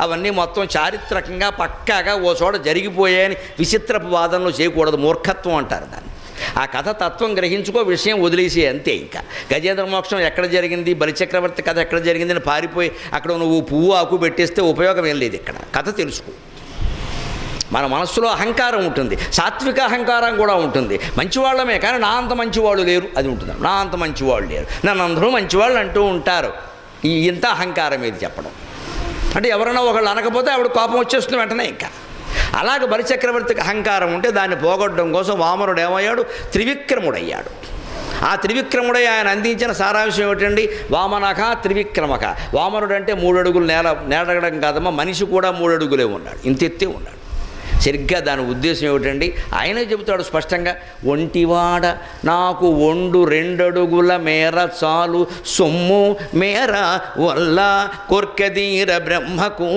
అవన్నీ మొత్తం చారిత్రకంగా పక్కాగా ఓ చోట జరిగిపోయాయని విచిత్రపు వాదనలు చేయకూడదు మూర్ఖత్వం అంటారు దాన్ని. ఆ కథ తత్వం గ్రహించుకో విషయం వదిలేసి అంతే ఇంకా. గజేంద్ర మోక్షం ఎక్కడ జరిగింది బలిచక్రవర్తి కథ ఎక్కడ జరిగింది అని పారిపోయి అక్కడ నువ్వు పువ్వు ఆకు పెట్టేస్తే ఉపయోగం ఏం లేదు ఇక్కడ. కథ తెలుసుకో. మన మనస్సులో అహంకారం ఉంటుంది సాత్విక అహంకారం కూడా ఉంటుంది. మంచివాళ్ళమే కానీ నా అంత మంచివాళ్ళు లేరు. అది ఉంటుంది. నా అంత మంచివాళ్ళు లేరు. నన్ను అందరూ మంచివాళ్ళు అంటూ ఉంటారు. ఈ ఇంత అహంకారం ఏది చెప్పడం? అంటే ఎవరైనా ఒకళ్ళు అనకపోతే ఆవిడ కోపం వచ్చేస్తుంది వెంటనే ఇంకా. అలాగే బలిచక్రవర్తికి అహంకారం ఉంటే దాన్ని పోగొట్టడం కోసం వామనుడు ఏమయ్యాడు? త్రివిక్రముడయ్యాడు. ఆ త్రివిక్రముడై ఆయన అందించిన సారాంశం ఏమిటండి? వామనక త్రివిక్రమక. వామనుడు అంటే మూడు అడుగులు నేల నేడగడం కాదమ్మా మనిషి కూడా మూడు అడుగులే ఉన్నాడు. ఇంత ఎత్తే ఉన్నాడు. సరిగ్గా దాని ఉద్దేశం ఏమిటండి? ఆయనే చెబుతాడు స్పష్టంగా ఒంటివాడ నాకు ఒండు రెండడుగుల మేర చాలు సొమ్ము మేర వల్ల కొర్కదీర బ్రహ్మకు